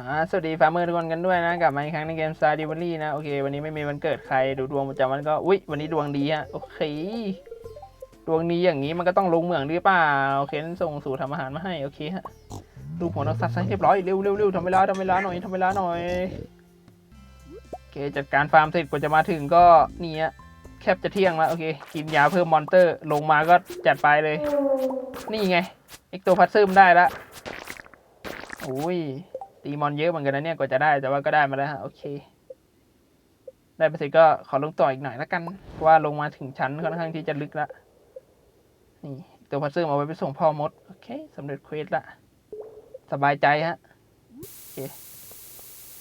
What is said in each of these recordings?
อ่าสวัสดีฟาร์มเมอร์ทุกคนกันด้วยนะกลับมาอีกครั้งในเกม Star d e v a l y นะ โอเค วันนี้ไม่มีวันเกิดใครดูดวงประจำวันก็อุ๊ยวันนี้ดวงดีฮะโอเค ดวงดีอย่างนี้มันก็ต้องลงเหมืองหรือเปล่าโอเคส่งสู่ทำอาหารมาให้โอเคฮะดูหัวนักสัตว์ให้เรียบร้อยเร็วเร็วเร็วทำเวลาทำเวลาหน่อยทำเวลาหน่อยโอเคจัดการฟาร์มเสร็จกว่าจะมาถึงก็นี่ฮะแคบจะเที่ยงแล้วโอเค กินยาเพิ่มมอนเตอร์ลงมาก็จัดไปเลย นี่ไงเอ็กโตพัซซึมได้ละโอ้ย ตีมอนเยอะเหมือนกันนะเนี่ยกว่าจะได้แต่ว่าก็ได้มาแล้วฮะโอเค ได้ไปสร็จก็ขอลงต่ออีกหน่อยละกันว่าลงมาถึงชั้นค่อนข้างที่จะลึกละนี่ตัวพัซเซอร์เอาไว้ไปส่งพ่อมดโอเคสำเร็จเควสละสบายใจฮะโอเค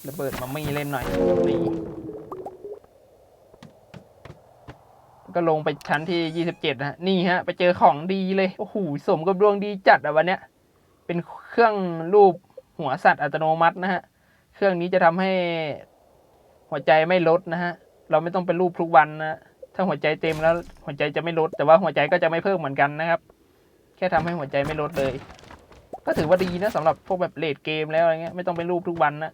ระเบิดมามีเล่นหน่อยนี่ก็ลงไปชั้นที่ยี่สิบเจ็ดนะฮะนี่ฮะ ไปเจอของดีเลย โอ้โห สมกับดวงดีจัดอะวันเนี้ย เป็นเครื่องรูป หัวสัตว์อัตโนมัตินะฮะ เครื่องนี้จะทำให้หัวใจไม่ลดนะฮะ เราไม่ต้องเป็นรูปทุกวันนะถ้าหัวใจเต็มแล้วหัวใจจะไม่ลด แต่ว่าหัวใจก็จะไม่เพิ่มเหมือนกันนะครับ แค่ทำให้หัวใจไม่ลดเลย ก็ถือว่าดีนะสำหรับพวกแบบเลดเกมแล้วอะไรเงี้ยไม่ต้องเป็นรูปทุกวันนะ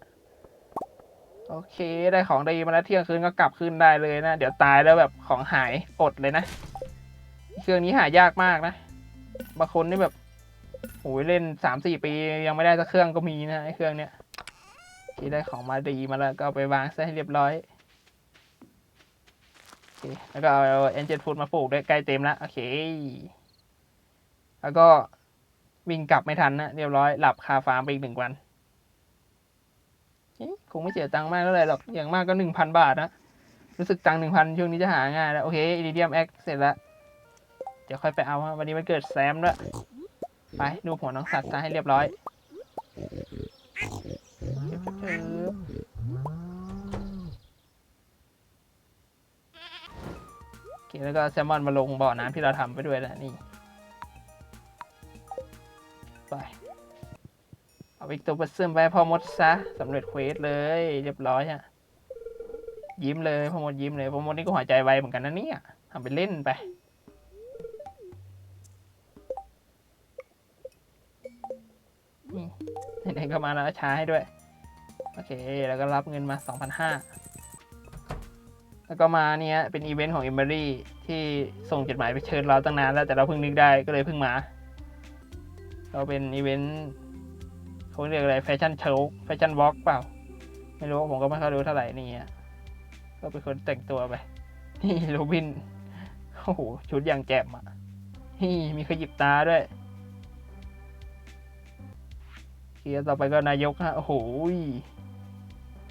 โอเค ได้ของดีมาแล้วเที่ยงคืนก็กลับคืนได้เลยนะ เดี๋ยวตายแล้วแบบของหายอดเลยนะ เครื่องนี้หายากมากนะ บางคนนี่แบบ โอ้ยเล่นสามสี่ปียังไม่ได้สักเครื่องก็มีนะไอ้เครื่องเนี้ยที่ได้ของมาดีมาแล้วก็ไปวางซะให้เรียบร้อยโอเคแล้วก็เอาเอนเจนฟูดมาปลูกได้ใกล้เต็มแล้วโอเค แล้วก็วิ่งกลับไม่ทันนะเรียบร้อยหลับคาฟาร์มไปอีกหนึ่งวันคงไม่เสียตังค์มากเท่าไหร่หรอกอย่างมากก็หนึ่งพันบาทนะรู้สึกตังค์หนึ่งพันช่วงนี้จะหาง่ายแล้วโอเคอิริเดียมแอคเสร็จแล้วเดี๋ยวค่อยไปเอาวันนี้มันเกิดแซมด้วย ไปดูหัวน้องสัตว์ซะให้เรียบร้อยเก็บกระเถิบโอเคแล้วก็แซลมอนมาลงบ่อน้ำที่เราทำไปด้วยแล้วนี่ ไป เอาอีกตัวเปซึมไปพอมดซะสำเร็จเควสเลย เรียบร้อยฮะยิ้มเลยพอมดยิ้มเลยพอมดนี่ก็หัวใจไวเหมือนกันนะเนี่ยทำไปเล่นไป นี่ไหนๆก็มาแล้วช้าให้ด้วย โอเค แล้วก็รับเงินมา 2,500 แล้วก็มาเนี่ยเป็นอีเวนต์ของเอมเบอรี่ที่ส่งจดหมายไปเชิญเราตั้งนานแล้วแต่เราเพิ่งนึกได้ก็เลยเพิ่งมา เราเป็นอีเวนต์เขาเรียกอะไรแฟชั่นโชว์แฟชั่นวอล์กเปล่า ไม่รู้ผมก็ไม่ค่อยรู้เท่าไหร่นี่ก็เป็นคนแต่งตัวไปนี่โรบินโอ้โหชุดอย่างแจ่มอะนี่มีขยิบตาด้วย เคต่อไปก็นายกฮะโอ้โห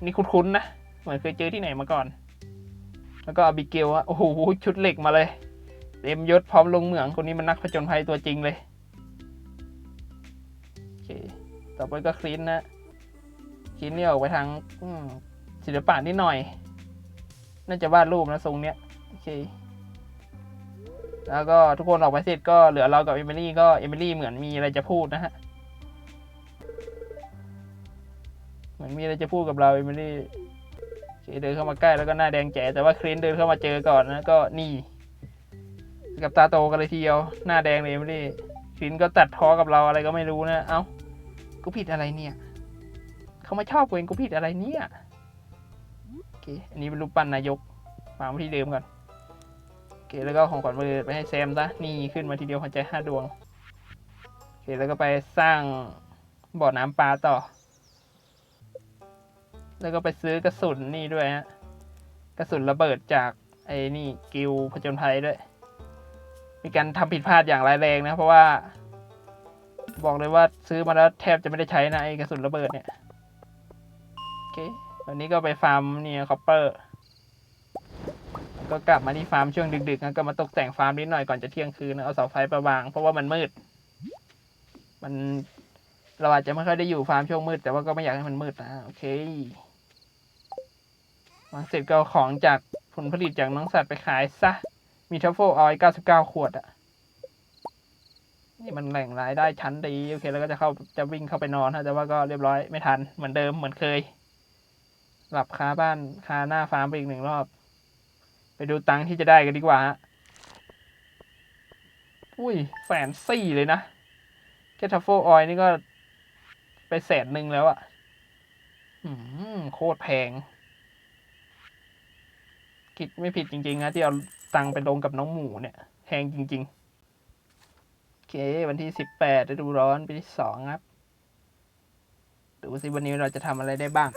นี่คุ้นๆนะ เหมือนเคยเจอที่ไหนมาก่อน แล้วก็อบิเกลฮะโอ้โหชุดเหล็กมาเลย เต็มยศพร้อมลงเหมืองคนนี้มันนักผจญภัยตัวจริงเลยโอเคต่อไปก็คลีนนะคลีนนี่ออกไปทางศิลปะนิดหน่อย น่าจะวาดรูปนะทรงเนี้ยโอเคแล้วก็ทุกคนออกไปเสร็จก็เหลือเรากับเอมิลี่ก็เอมิลี่เหมือนมีอะไรจะพูดนะฮะ มือนมีอะไรจะพูดกับเราเอมิลี่อเคเดินเข้ามาใกล้แล้วก็หน้าแดงแจ๋แต่ว่าคลีนเดินเข้ามาเจอก่อนนะก็นี่กับตาโตกันเลยทีเดียวหน้าแดงเลยเอมิลี่คลีนก็ตัดพ้อกับเราอะไรก็ไม่รู้นะ เอ้ากูผิดอะไรเนี่ยเขามาชอบกูเองกูผิดอะไรเนี่ยโอเคอันนี้เป็นรูปปั้นนายกวางไว้ที่เดิมก่อนโอเคแล้วก็ของขวัญมือไปให้แซมซะนี่ขึ้นมาทีเดียวหัวใจห้าดวงโอเคแล้วก็ไปสร้างบ่อน้ำปลาต่อ แล้วก็ไปซื้อกระสุนนี่ด้วยฮะ กระสุนระเบิดจากไอ้นี่กิลผจญภัยด้วย มีการทำผิดพลาดอย่างร้ายแรงนะ เพราะว่า บอกเลยว่าซื้อมาแล้วแทบจะไม่ได้ใช้นะไอ้กระสุนระเบิดเนี่ย โอเควันนี้ก็ไปฟาร์มเนี่ยคอปเปอร์ก็กลับมาที่ฟาร์มช่วงดึกๆนะก็มาตกแต่งฟาร์มนิดหน่อยก่อนจะเที่ยงคืนนะเอาเสาไฟไปวาง เพราะว่ามันมืด มันเราอาจจะไม่ค่อยได้อยู่ฟาร์มช่วงมืด แต่ว่าก็ไม่อยากให้มันมืดนะโอเค วางเสร็จก็เอาของจากผลผลิตจากน้องสัตว์ไปขายซะ มีทัฟเฟิลออยเก้าสิบเก้าขวดอะนี่มันแหล่งรายได้ชั้นดีโอเค แล้วก็จะเข้าจะวิ่งเข้าไปนอนฮะแต่ว่าก็เรียบร้อยไม่ทัน เหมือนเดิมเหมือนเคย หลับคาบ้านคาหน้าฟาร์มไปอีกหนึ่งรอบ ไปดูตังค์ที่จะได้กันดีกว่าฮะอุ้ยแสนสี่เลยนะแค่ทัฟเฟิลออยนี่ก็ไปแสนหนึ่งแล้วอะอืมโคตรแพง คิดไม่ผิดจริงๆนะที่เอาตังไปลงกับน้องหมูเนี่ยแพงจริง ๆ โอเค วันที่สิบแปดฤดูร้อนปีที่สองครับ ดูสิวันนี้เราจะทำอะไรได้บ้าง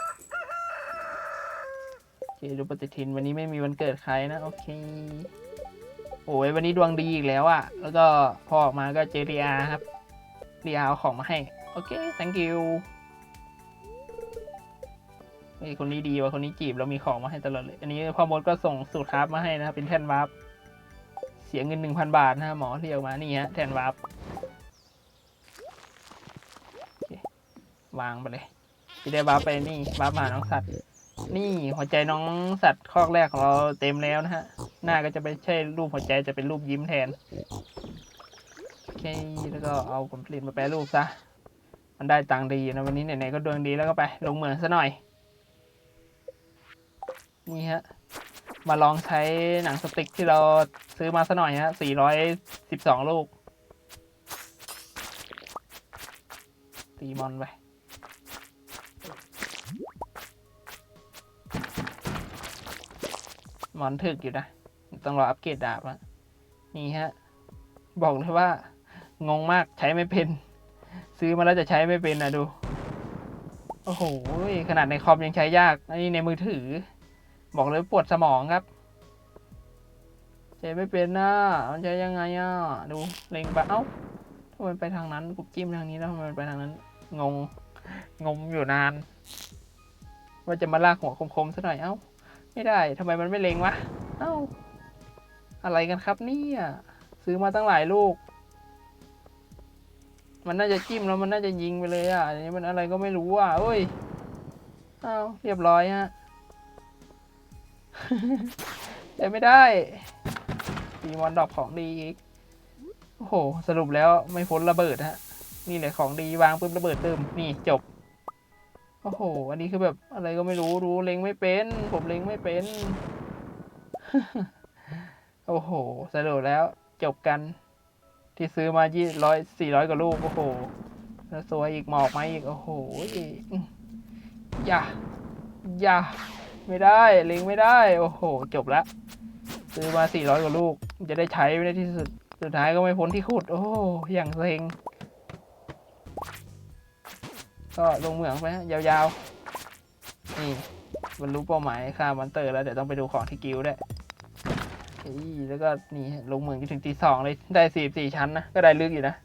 โอเค ดูปฏิทินวันนี้ไม่มีวันเกิดใครนะ โอเค โอ้ยวันนี้ดวงดีอีกแล้วอะแล้วก็พอออกมาก็เจอรีอาครับรีอาเอาของมาให้ โอเค thank you ไอ้คนนี้ดีว่ะคนนี้จีบแล้วมีของมาให้ตลอดเลย อันนี้พ่อมดก็ส่งสูตรคราฟมาให้นะครับ เป็นแท่นวาร์ปเสียเงินหนึ่งพันบาทนะฮะหมอเรียกมานี่ฮะแท่นวาร์ปวางไปเลยที่ได้วาร์ปไปนี่วาร์ปมาหาน้องสัตว์ นี่หัวใจน้องสัตว์คอกแรกของเราเต็มแล้วนะฮะหน้าก็จะไม่ใช่รูปหัวใจจะเป็นรูปยิ้มแทนโอเคแล้วก็เอาผลผลิตมาแปรรูปซะมันได้ตังค์ดีนะวันนี้ไหนๆก็ดวงดีแล้วก็ไปลงเหมืองซะหน่อย นี่ฮะ มาลองใช้หนังสติ๊กที่เราซื้อมาซะหน่อยฮะ 412 ลูก ตีมอนไปมอนถึกอยู่นะ ต้องรออัปเกรดดาบอะนี่ฮะ บอกเลยว่า งงมากใช้ไม่เป็น ซื้อมาแล้วจะใช้ไม่เป็นนะดู โอ้โห ขนาดในคอมยังใช้ยาก อันนี้ในมือถือ บอกเลยปวดสมองครับใช้ไม่เป็นนะมันใช้ยังไงอะ ดูเล็งไปเอ้าทำไมไปทางนั้นกูจิ้มทางนี้แล้วทำไมไปทางนั้น งงงงอยู่นาน ว่าจะมาลากหัวคมๆซะหน่อย เอ้า ไม่ได้ทำไมมันไม่เล็งวะ เอ้า อะไรกันครับเนี่ยซื้อมาตั้งหลายลูก มันน่าจะจิ้มแล้วมันน่าจะยิงไปเลยอะอันนี้มันอะไรก็ไม่รู้อะเอ้ย เอ้าเรียบร้อยฮะ แต่ไม่ได้ตีมอนดอกของดีอีก โอ้โห สรุปแล้วไม่พ้นระเบิดฮะ นี่แหละของดีวางปุ๊บระเบิดเติมนี่จบ โอ้โห อันนี้คือแบบอะไรก็ไม่รู้ รู้เล็งไม่เป็น ผมเล็งไม่เป็น โอ้โห สรุปแล้วจบกัน ที่ซื้อมายี่ร้อยสี่ร้อยกว่าลูก โอ้โห แล้วสวยอีกหมอกมาอีก โอ้โหอย่าอย่า ไม่ได้ล็งไม่ได้ โอ้โห จบละซื้อมาสี่ร้อยกว่าลูก จะได้ใช้ไม่ได้ที่สุด สุดท้ายก็ไม่พ้นที่ขุด โอ้อย่างเซ็ง ก็ลงเหมืองไปฮะยาวๆ นี่บรรลุเป้าหมายค่ามอนเตอร์แล้ว เดี๋ยวต้องไปดูของที่กิลด์ด้วยแล้วก็นี่ลงเหมืองจนถึงตีสองเลยได้สี่สี่ชั้นนะ ก็ได้ลึกอยู่นะ